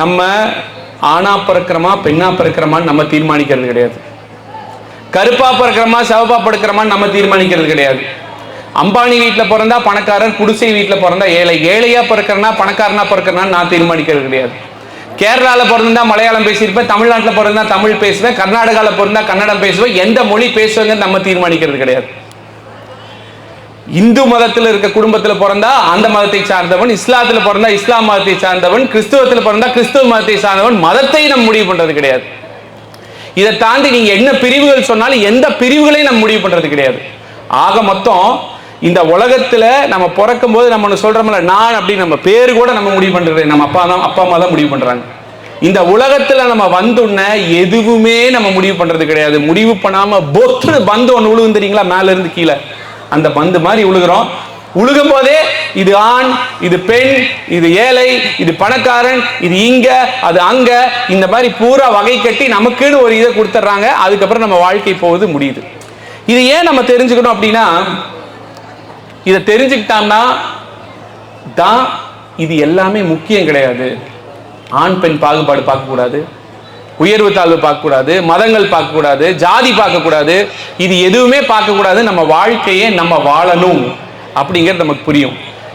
நம்ம ஆணா பிறக்கிறோமா பெண்ணா பிறக்கிறோமான்னு நம்ம தீர்மானிக்கிறது கிடையாது. கருப்பா பிறக்கிறோமா செவப்பா பிறக்கிறோமான்னு நம்ம தீர்மானிக்கிறது கிடையாது. அம்பானி வீட்டில் பிறந்தா பணக்காரன் குடிசை வீட்டில் பிறந்தா ஏழை. ஏழையா பிறக்கிறனா பணக்காரனா பிறக்கிறனா நான் தீர்மானிக்கிறது கிடையாது. கேரளாவில் பிறந்தா மலையாளம் பேசியிருப்பேன் தமிழ்நாட்டில் பிறந்தா தமிழ் பேசுவேன் கர்நாடகாவில் பிறந்தா கன்னடம் பேசுவேன் எந்த மொழி பேசுவேங்கன்னு நம்ம தீர்மானிக்கிறது கிடையாது. இந்து மதத்தில் இருக்க குடும்பத்தில் பிறந்தா அந்த மதத்தை சார்ந்தவன் இஸ்லாத்தில் பிறந்தா இஸ்லாம் மதத்தை சார்ந்தவன் கிறிஸ்துவத்தில் பிறந்தா கிறிஸ்துவ மதத்தை சார்ந்தவன் மதத்தை நம்ம முடிவு பண்றது கிடையாது. இதை தாண்டி நீங்க என்ன பிரிவுகள் சொன்னாலும் எந்த பிரிவுகளையும் நம்ம முடிவு பண்றது கிடையாது. ஆக மொத்தம் இந்த உலகத்துல நம்ம பிறக்கும் போது நம்ம ஒன்று சொல்றோம்ல நான் அப்படின்னு நம்ம பேரு கூட நம்ம முடிவு பண்றது நம்ம அப்பா தான் அப்பா அம்மா தான் முடிவு பண்றாங்க. இந்த உலகத்துல நம்ம வந்துன்ன எதுவுமே நம்ம முடிவு பண்றது கிடையாது. முடிவு பண்ணாம பொத்து பந்து ஒன்று விழுகும் தெரியுங்களா? மேல இருந்து கீழே. அந்த பந்து மாதிரி உழுகிறோம். உழுகும் போதே இது ஆண் இது பெண் இது ஏழை இது பணக்காரன் இது இங்க அது அங்க இந்த மாதிரி பூரா வகை கட்டி நமக்குன்னு ஒரு இதை கொடுத்துட்றாங்க. அதுக்கப்புறம் நம்ம வாழ்க்கை போவது முடியுது. இது ஏன் நம்ம தெரிஞ்சுக்கணும் அப்படின்னா இதை தெரிஞ்சுக்கிட்டோம்னா தான் இது எல்லாமே முக்கியம் கிடையாது. ஆண் பெண் பாகுபாடு பார்க்கக்கூடாது. உயர்வு தாழ்வு பார்க்கக்கூடாது மதங்கள் பார்க்கக்கூடாது ஜாதி பார்க்கக்கூடாது இது எதுவுமே பார்க்கக்கூடாது நம்ம வாழ்க்கையே நம்ம வாழணும் அப்படிங்கிறது நமக்கு புரியும்.